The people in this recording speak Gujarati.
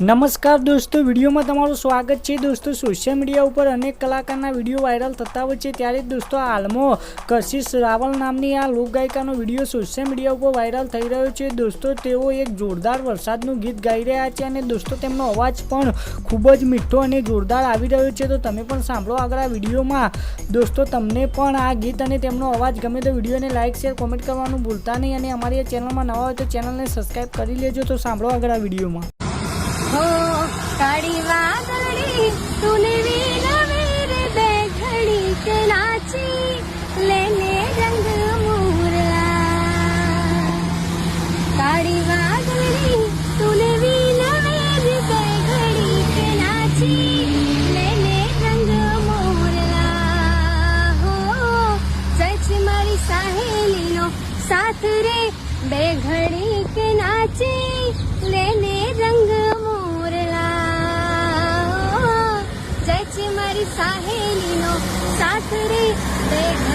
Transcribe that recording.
નમસ્કાર દોસ્તો, વિડીયોમાં તમારું સ્વાગત છે. દોસ્તો સોશિયલ મીડિયા ઉપર અનેક કલાકારના વીડિયો વાયરલ થતા હોય છે. ત્યારે દોસ્તો, હાલમાં કશિશ રાવલ નામની આ લોકગાયિકાનો વીડિયો સોશિયલ મીડિયા ઉપર વાયરલ થઈ રહ્યો છે. દોસ્તો, તેઓ એક જોરદાર વરસાદનું ગીત ગાઈ રહ્યા છે અને દોસ્તો, તેમનો અવાજ પણ ખૂબ જ મીઠો અને જોરદાર આવી રહ્યો છે. તો તમે પણ સાંભળો આગળ આ વિડીયોમાં. દોસ્તો, તમને પણ આ ગીત અને તેમનો અવાજ ગમે તો વિડીયોને લાઇક શેર કોમેન્ટ કરવાનું ભૂલતા નહીં. અને અમારી આ ચેનલમાં નવા હોય તો ચેનલને સબસ્ક્રાઈબ કરી લેજો. તો સાંભળો આગળ આ વિડીયોમાં. હો કાળી વાદળી તુને વીર બે કે નાચી લેને રંગ મોરા કાળી વાદળી તુને વીર કે નાચી લેને રંગ મોરા હો સચ મારી સાહેલીનો સાથ રે બે ઘડી કે નાચી મારી